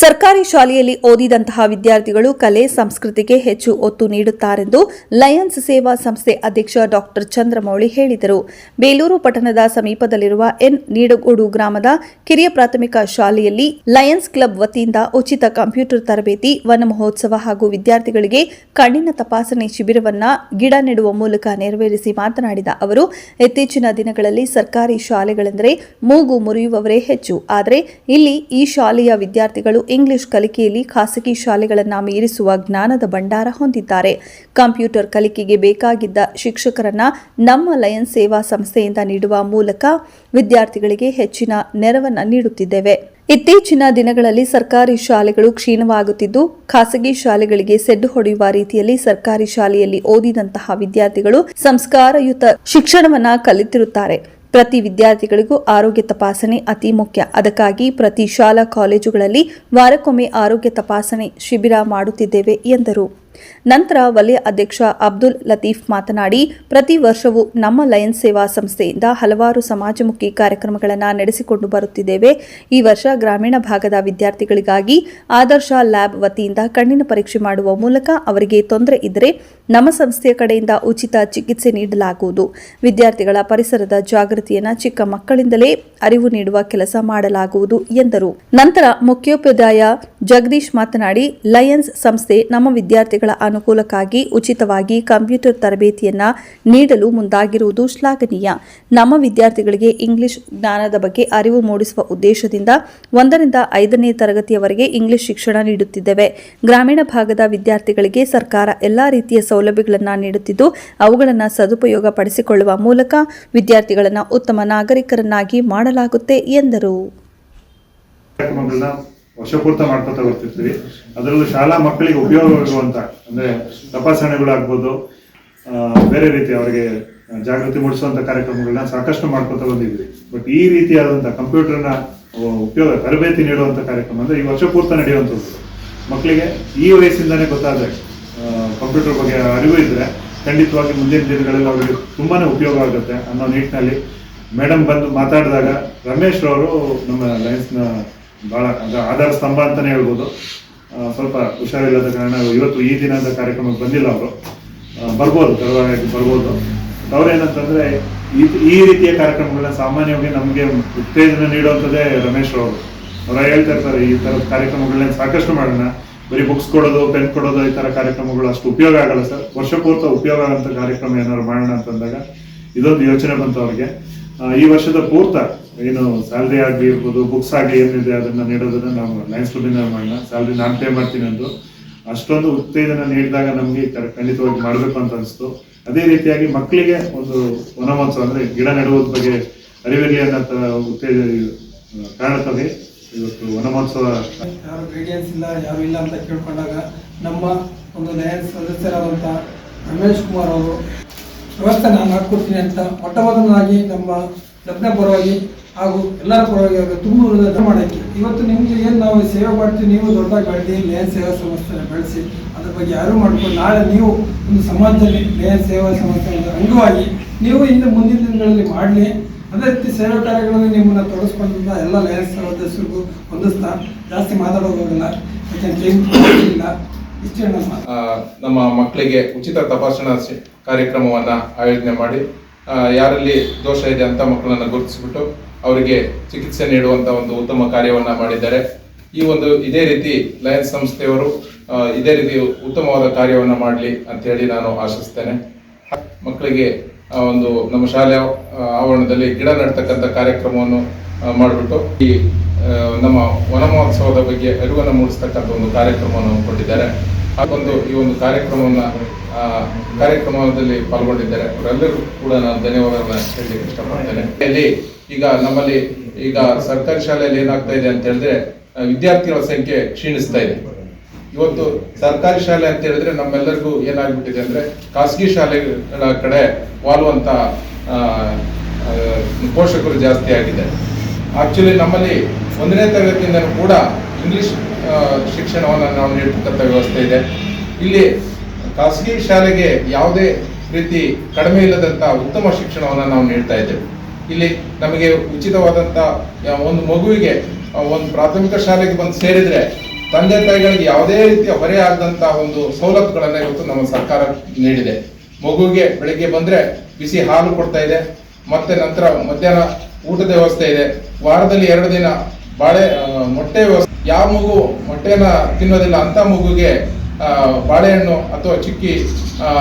ಸರ್ಕಾರಿ ಶಾಲೆಯಲ್ಲಿ ಓದಿದಂತಹ ವಿದ್ಯಾರ್ಥಿಗಳು ಕಲೆ, ಸಂಸ್ಕೃತಿಗೆ ಹೆಚ್ಚು ಒತ್ತು ನೀಡುತ್ತಾರೆಂದು ಲಯನ್ಸ್ ಸೇವಾ ಸಂಸ್ಥೆ ಅಧ್ಯಕ್ಷ ಡಾಕ್ಟರ್ ಚಂದ್ರಮೌಳಿ ಹೇಳಿದರು. ಬೇಲೂರು ಪಟ್ಟಣದ ಸಮೀಪದಲ್ಲಿರುವ ಎನ್. ನೀಡಗೋಡು ಗ್ರಾಮದ ಕಿರಿಯ ಪ್ರಾಥಮಿಕ ಶಾಲೆಯಲ್ಲಿ ಲಯನ್ಸ್ ಕ್ಲಬ್ ವತಿಯಿಂದ ಉಚಿತ ಕಂಪ್ಯೂಟರ್ ತರಬೇತಿ, ವನ ಮಹೋತ್ಸವ ಹಾಗೂ ವಿದ್ಯಾರ್ಥಿಗಳಿಗೆ ಕಣ್ಣಿನ ತಪಾಸಣೆ ಶಿಬಿರವನ್ನ ಗಿಡ ನೆಡುವ ಮೂಲಕ ನೆರವೇರಿಸಿ ಮಾತನಾಡಿದ ಅವರು, ಇತ್ತೀಚಿನ ದಿನಗಳಲ್ಲಿ ಸರ್ಕಾರಿ ಶಾಲೆಗಳೆಂದರೆ ಮೂಗು ಮುರಿಯುವವರೇ ಹೆಚ್ಚು. ಆದರೆ ಇಲ್ಲಿ ಈ ಶಾಲೆಯ ವಿದ್ಯಾರ್ಥಿಗಳು ಇಂಗ್ಲಿಷ್ ಕಲಿಕೆಯಲ್ಲಿ ಖಾಸಗಿ ಶಾಲೆಗಳನ್ನು ಮೀರಿಸುವ ಜ್ಞಾನದ ಭಂಡಾರ ಹೊಂದಿದ್ದಾರೆ. ಕಂಪ್ಯೂಟರ್ ಕಲಿಕೆಗೆ ಬೇಕಾಗಿದ್ದ ಶಿಕ್ಷಕರನ್ನ ನಮ್ಮ ಲಯನ್ ಸೇವಾ ಸಂಸ್ಥೆಯಿಂದ ನೀಡುವ ಮೂಲಕ ವಿದ್ಯಾರ್ಥಿಗಳಿಗೆ ಹೆಚ್ಚಿನ ನೆರವನ್ನು ನೀಡುತ್ತಿದ್ದೇವೆ. ಇತ್ತೀಚಿನ ದಿನಗಳಲ್ಲಿ ಸರ್ಕಾರಿ ಶಾಲೆಗಳು ಕ್ಷೀಣವಾಗುತ್ತಿದ್ದು, ಖಾಸಗಿ ಶಾಲೆಗಳಿಗೆ ಸೆಡ್ಡು ಹೊಡೆಯುವ ರೀತಿಯಲ್ಲಿ ಸರ್ಕಾರಿ ಶಾಲೆಯಲ್ಲಿ ಓದಿದಂತಹ ವಿದ್ಯಾರ್ಥಿಗಳು ಸಂಸ್ಕಾರಯುತ ಶಿಕ್ಷಣವನ್ನ ಕಲಿತಿರುತ್ತಾರೆ. ಪ್ರತಿ ವಿದ್ಯಾರ್ಥಿಗಳಿಗೂ ಆರೋಗ್ಯ ತಪಾಸಣೆ ಅತಿ ಮುಖ್ಯ. ಅದಕ್ಕಾಗಿ ಪ್ರತಿ ಶಾಲಾ, ಕಾಲೇಜುಗಳಲ್ಲಿ ವಾರಕ್ಕೊಮ್ಮೆ ಆರೋಗ್ಯ ತಪಾಸಣೆ ಶಿಬಿರ ಮಾಡುತ್ತಿದ್ದೇವೆ ಎಂದರು. ನಂತರ ವಲಯ ಅಧ್ಯಕ್ಷ ಅಬ್ದುಲ್ ಲತೀಫ್ ಮಾತನಾಡಿ, ಪ್ರತಿ ವರ್ಷವೂ ನಮ್ಮ ಲಯನ್ಸ್ ಸೇವಾ ಸಂಸ್ಥೆಯಿಂದ ಹಲವಾರು ಸಮಾಜಮುಖಿ ಕಾರ್ಯಕ್ರಮಗಳನ್ನು ನಡೆಸಿಕೊಂಡು ಬರುತ್ತಿದ್ದೇವೆ. ಈ ವರ್ಷ ಗ್ರಾಮೀಣ ಭಾಗದ ವಿದ್ಯಾರ್ಥಿಗಳಿಗಾಗಿ ಆದರ್ಶ ಲ್ಯಾಬ್ ವತಿಯಿಂದ ಕಣ್ಣಿನ ಪರೀಕ್ಷೆ ಮಾಡುವ ಮೂಲಕ ಅವರಿಗೆ ತೊಂದರೆ ಇದ್ದರೆ ನಮ್ಮ ಸಂಸ್ಥೆಯ ಕಡೆಯಿಂದ ಉಚಿತ ಚಿಕಿತ್ಸೆ ನೀಡಲಾಗುವುದು. ವಿದ್ಯಾರ್ಥಿಗಳ ಪರಿಸರದ ಜಾಗೃತಿಯನ್ನು ಚಿಕ್ಕ ಮಕ್ಕಳಿಂದಲೇ ಅರಿವು ನೀಡುವ ಕೆಲಸ ಮಾಡಲಾಗುವುದು ಎಂದರು. ನಂತರ ಮುಖ್ಯೋಪಾಧ್ಯಾಯ ಜಗದೀಶ್ ಮಾತನಾಡಿ, ಲಯನ್ಸ್ ಸಂಸ್ಥೆ ನಮ್ಮ ವಿದ್ಯಾರ್ಥಿಗಳ ಅನುಕೂಲಕ್ಕಾಗಿ ಉಚಿತವಾಗಿ ಕಂಪ್ಯೂಟರ್ ತರಬೇತಿಯನ್ನ ನೀಡಲು ಮುಂದಾಗಿರುವುದು ಶ್ಲಾಘನೀಯ. ನಮ್ಮ ವಿದ್ಯಾರ್ಥಿಗಳಿಗೆ ಇಂಗ್ಲಿಷ್ ಜ್ಞಾನದ ಬಗ್ಗೆ ಅರಿವು ಮೂಡಿಸುವ ಉದ್ದೇಶದಿಂದ ಒಂದರಿಂದ ಐದನೇ ತರಗತಿಯವರೆಗೆ ಇಂಗ್ಲಿಷ್ ಶಿಕ್ಷಣ ನೀಡುತ್ತಿದ್ದೇವೆ. ಗ್ರಾಮೀಣ ಭಾಗದ ವಿದ್ಯಾರ್ಥಿಗಳಿಗೆ ಸರ್ಕಾರ ಎಲ್ಲ ರೀತಿಯ ಸೌಲಭ್ಯಗಳನ್ನು ನೀಡುತ್ತಿದ್ದು, ಅವುಗಳನ್ನು ಸದುಪಯೋಗ ಪಡಿಸಿಕೊಳ್ಳುವ ಮೂಲಕ ವಿದ್ಯಾರ್ಥಿಗಳನ್ನು ಉತ್ತಮ ನಾಗರಿಕರನ್ನಾಗಿ ಮಾಡಲಾಗುತ್ತೆ ಎಂದರು. ವರ್ಷಪೂರ್ತ ಮಾಡ್ಕೊತಾ ಬರ್ತಿರ್ತೀವಿ. ಅದರಲ್ಲೂ ಶಾಲಾ ಮಕ್ಕಳಿಗೆ ಉಪಯೋಗವಾಗುವಂತ ಅಂದ್ರೆ ತಪಾಸಣೆಗಳಾಗ್ಬೋದು ಬೇರೆ ರೀತಿ ಅವರಿಗೆ ಜಾಗೃತಿ ಮೂಡಿಸುವಂತ ಕಾರ್ಯಕ್ರಮಗಳನ್ನ ಸಾಕಷ್ಟು ಮಾಡ್ಕೊತಾ ಬಂದಿದ್ವಿ. ಬಟ್ ಈ ರೀತಿಯಾದಂತ ಕಂಪ್ಯೂಟರ್ನ ಉಪಯೋಗ, ತರಬೇತಿ ನೀಡುವಂತ ಕಾರ್ಯಕ್ರಮ ಅಂದ್ರೆ ಈ ವರ್ಷ ಪೂರ್ತಿ ನಡೆಯುವಂಥದ್ದು. ಮಕ್ಕಳಿಗೆ ಈ ವಯಸ್ಸಿಂದಾನೇ ಗೊತ್ತಾದ್ರೆ ಕಂಪ್ಯೂಟರ್ ಬಗ್ಗೆ ಅರಿವು ಇದ್ರೆ ಖಂಡಿತವಾಗಿ ಮುಂದಿನ ದಿನಗಳಲ್ಲಿ ಅವರಿಗೆ ತುಂಬಾ ಉಪಯೋಗ ಆಗುತ್ತೆ ಅನ್ನೋ ನಿಟ್ಟಿನಲ್ಲಿ ಮೇಡಮ್ ಬಂದು ಮಾತಾಡಿದಾಗ ರಮೇಶ್ ಅವರು ನಮ್ಮ ಲಯನ್ಸ್ನ ಬಹಳ ಅಂದರೆ ಆಧಾರ ಸ್ತಂಭ ಅಂತಾನೆ ಹೇಳ್ಬೋದು. ಸ್ವಲ್ಪ ಹುಷಾರಿಲ್ಲದ ಕಾರಣ ಇವತ್ತು ಈ ದಿನದ ಕಾರ್ಯಕ್ರಮಕ್ಕೆ ಬಂದಿಲ್ಲ ಅವರು. ಬರ್ಬೋದು ತರವಾಗಿ ಬರ್ಬೋದು. ಅವ್ರೇನಂತಂದ್ರೆ ಈ ಈ ರೀತಿಯ ಕಾರ್ಯಕ್ರಮಗಳನ್ನ ಸಾಮಾನ್ಯವಾಗಿ ನಮಗೆ ಉತ್ತೇಜನ ನೀಡುವಂಥದ್ದೇ ರಮೇಶ್ ಅವರು. ಅವ್ರು ಹೇಳ್ತಾ ಇರ್ತಾರೆ, ಈ ಥರದ ಕಾರ್ಯಕ್ರಮಗಳನ್ನ ಸಾಕಷ್ಟು ಮಾಡೋಣ. ಬರೀ ಬುಕ್ಸ್ ಕೊಡೋದು ಪೆನ್ ಕೊಡೋದು ಈ ಥರ ಕಾರ್ಯಕ್ರಮಗಳು ಅಷ್ಟು ಉಪಯೋಗ ಆಗಲ್ಲ ಸರ್. ವರ್ಷಪೂರ್ತ ಉಪಯೋಗ ಆಗೋಂಥ ಕಾರ್ಯಕ್ರಮ ಏನಾದ್ರು ಮಾಡೋಣ ಅಂತಂದಾಗ ಇದೊಂದು ಯೋಚನೆ ಬಂತು ಅವ್ರಿಗೆ. ಈ ವರ್ಷದ ಪೂರ್ತ ಏನು ಸ್ಯಾಲ್ರಿ ಆಗಲಿ ಇರ್ಬೋದು ಬುಕ್ಸ್ ಆಗಲಿ ಏನಿದೆ ಅದನ್ನ ನೀಡೋದನ್ನು ನಾವು ಲೈನ್ಸ್ ಕ್ಲಬ್ಬಿಂದ ಮಾಡೋಣ. ಸ್ಯಾಲ್ರಿ ನಾನು ಪೇ ಮಾಡ್ತೀನಿ ಅಂದು ಅಷ್ಟೊಂದು ಉತ್ತೇಜನ ನೀಡಿದಾಗ ನಮಗೆ ಖಂಡಿತವಾಗಿ ಮಾಡಬೇಕು ಅಂತ ಅನಿಸ್ತು. ಅದೇ ರೀತಿಯಾಗಿ ಮಕ್ಕಳಿಗೆ ಒಂದು ವನಮಹೋತ್ಸವ ಅಂದ್ರೆ ಗಿಡ ನೆಡುವುದ್ರ ಬಗ್ಗೆ ಅರಿವಿರಲಿ ಅನ್ನೋ ಉತ್ತೇಜ ಕಾರಣಕ್ಕಾಗಿ ಇವತ್ತು ವನಮಹೋತ್ಸವ. ಯಾರು ಗೈಡೆನ್ಸ್ ಇಲ್ಲ, ಯಾರು ಇಲ್ಲ ಅಂತ ಕೇಳ್ಕೊಂಡಾಗ ನಮ್ಮ ಒಂದು ಲಯನ್ಸ್ ಸದಸ್ಯರಾದಂಥ ರಮೇಶ್ ಕುಮಾರ್ ಅವರು ವ್ಯವಸ್ಥೆ ನಾನು ಮಾಡ್ಕೊಡ್ತೀನಿ ಅಂತ ಮೊಟ್ಟ ಮೊದಲನಾಗಿ ನಮ್ಮ ಲಗ್ನ ಪರವಾಗಿ ಹಾಗೂ ಎಲ್ಲರ ಪರವಾಗಿ ಅವರು ತುಂಬ ಮಾಡೋಕ್ಕೆ. ಇವತ್ತು ನಿಮಗೆ ಏನು ನಾವು ಸೇವೆ ಮಾಡ್ತೀವಿ, ನೀವು ದೊಡ್ಡದಾಗಿ ಬೆಳೆದಿ ಲಯನ್ ಸೇವಾ ಸಂಸ್ಥೆನ ಬೆಳೆಸಿ, ಅದ್ರ ಬಗ್ಗೆ ಯಾರು ಮಾಡ್ಕೊಂಡು ನಾಳೆ ನೀವು ಒಂದು ಸಮಾಜದಲ್ಲಿ ಲಯನ್ ಸೇವಾ ಸಂಸ್ಥೆ ಅಂಗವಾಗಿ ನೀವು ಇನ್ನು ಮುಂದಿನ ದಿನಗಳಲ್ಲಿ ಮಾಡಲಿ. ಅದೇ ರೀತಿ ಸೇವಾ ಕಾರ್ಯಗಳಲ್ಲಿ ನಿಮ್ಮನ್ನು ತೊಡಗಿಸ್ಕೊಂಡ ಎಲ್ಲ ಸೇವಾ ಸದಸ್ಯರಿಗೂ ಹೊಂದಿಸ್ತಾ, ಜಾಸ್ತಿ ಮಾತಾಡೋದಿಲ್ಲ ಯಾಕೆಂದ್ರೆ ಇಲ್ಲ ನಮ್ಮ ಮಕ್ಕಳಿಗೆ ಉಚಿತ ತಪಾಸಣಾ ಕಾರ್ಯಕ್ರಮವನ್ನು ಆಯೋಜನೆ ಮಾಡಿ ಯಾರಲ್ಲಿ ದೋಷ ಇದೆ ಅಂತ ಮಕ್ಕಳನ್ನು ಗುರುತಿಸಿಬಿಟ್ಟು ಅವರಿಗೆ ಚಿಕಿತ್ಸೆ ನೀಡುವಂಥ ಒಂದು ಉತ್ತಮ ಕಾರ್ಯವನ್ನು ಮಾಡಿದ್ದಾರೆ. ಈ ಒಂದು ಇದೇ ರೀತಿ ಲಯನ್ಸ್ ಸಂಸ್ಥೆಯವರು ಇದೇ ರೀತಿ ಉತ್ತಮವಾದ ಕಾರ್ಯವನ್ನು ಮಾಡಲಿ ಅಂತ ಹೇಳಿ ನಾನು ಆಶಿಸ್ತೇನೆ. ಮಕ್ಕಳಿಗೆ ಒಂದು ನಮ್ಮ ಶಾಲೆ ಆವರಣದಲ್ಲಿ ಗಿಡ ನೆಡ್ತಕ್ಕಂಥ ಕಾರ್ಯಕ್ರಮವನ್ನು ಮಾಡಿಬಿಟ್ಟು ಈ ನಮ್ಮ ವನ ಮಹೋತ್ಸವದ ಬಗ್ಗೆ ಅರಿವನ್ನು ಮೂಡಿಸ್ತಕ್ಕಂಥ ಒಂದು ಕಾರ್ಯಕ್ರಮವನ್ನು ಹಮ್ಮಿಕೊಂಡಿದ್ದಾರೆ ಹಾಗೊಂದು ಈ ಒಂದು ಕಾರ್ಯಕ್ರಮವನ್ನು ಕಾರ್ಯಕ್ರಮದಲ್ಲಿ ಪಾಲ್ಗೊಂಡಿದ್ದಾರೆ. ಅವರೆಲ್ಲರೂ ಕೂಡ ನಾನು ಧನ್ಯವಾದಗಳನ್ನು ಹೇಳಲಿಕ್ಕೆ ಇಷ್ಟಪಡ್ತೇನೆ. ಇಲ್ಲಿ ಈಗ ನಮ್ಮಲ್ಲಿ ಈಗ ಸರ್ಕಾರಿ ಶಾಲೆಯಲ್ಲಿ ಏನಾಗ್ತಾ ಇದೆ ಅಂತ ಹೇಳಿದ್ರೆ ವಿದ್ಯಾರ್ಥಿಗಳ ಸಂಖ್ಯೆ ಕ್ಷೀಣಿಸ್ತಾ ಇದೆ. ಇವತ್ತು ಸರ್ಕಾರಿ ಶಾಲೆ ಅಂತ ಹೇಳಿದ್ರೆ ನಮ್ಮೆಲ್ಲರಿಗೂ ಏನಾಗ್ಬಿಟ್ಟಿದೆ ಅಂದ್ರೆ, ಖಾಸಗಿ ಶಾಲೆಗಳ ಕಡೆ ವಾಲುವಂತ ಪೋಷಕರು ಜಾಸ್ತಿ ಆಗಿದೆ. ಆಕ್ಚುಲಿ ನಮ್ಮಲ್ಲಿ ಒಂದನೇ ತರಗತಿಯಿಂದಲೂ ಕೂಡ ಇಂಗ್ಲಿಷ್ ಶಿಕ್ಷಣವನ್ನು ನಾವು ನೀಡ್ತಕ್ಕಂಥ ವ್ಯವಸ್ಥೆ ಇದೆ. ಇಲ್ಲಿ ಖಾಸಗಿ ಶಾಲೆಗೆ ಯಾವುದೇ ರೀತಿ ಕಡಿಮೆ ಇಲ್ಲದಂತ ಉತ್ತಮ ಶಿಕ್ಷಣವನ್ನು ನಾವು ನೀಡ್ತಾ ಇದ್ದೇವೆ. ಇಲ್ಲಿ ನಮಗೆ ಉಚಿತವಾದಂತ ಒಂದು ಮಗುವಿಗೆ ಒಂದು ಪ್ರಾಥಮಿಕ ಶಾಲೆಗೆ ಬಂದು ಸೇರಿದ್ರೆ ತಂದೆ ತಾಯಿಗಳಿಗೆ ಯಾವುದೇ ರೀತಿಯ ಹೊರೆ ಆಗದಂತ ಒಂದು ಸೌಲಭ್ಯಗಳನ್ನ ಇವತ್ತು ನಮ್ಮ ಸರ್ಕಾರ ನೀಡಿದೆ. ಮಗುವಿಗೆ ಬೆಳಿಗ್ಗೆ ಬಂದ್ರೆ ಬಿಸಿ ಹಾಲು ಕೊಡ್ತಾ ಇದೆ. ಮತ್ತೆ ನಂತರ ಮಧ್ಯಾಹ್ನ ಊಟದ ವ್ಯವಸ್ಥೆ ಇದೆ. ವಾರದಲ್ಲಿ ಎರಡು ದಿನ ಬಾಳೆ ಮೊಟ್ಟೆ ವ್ಯವಸ್ಥೆ. ಯಾವ ಮಗು ಮೊಟ್ಟೆನ ತಿನ್ನೋದಿಲ್ಲ, ಅಂತ ಮಗುಗೆ ಬಾಳೆಹಣ್ಣು ಅಥವಾ ಚಿಕ್ಕಿ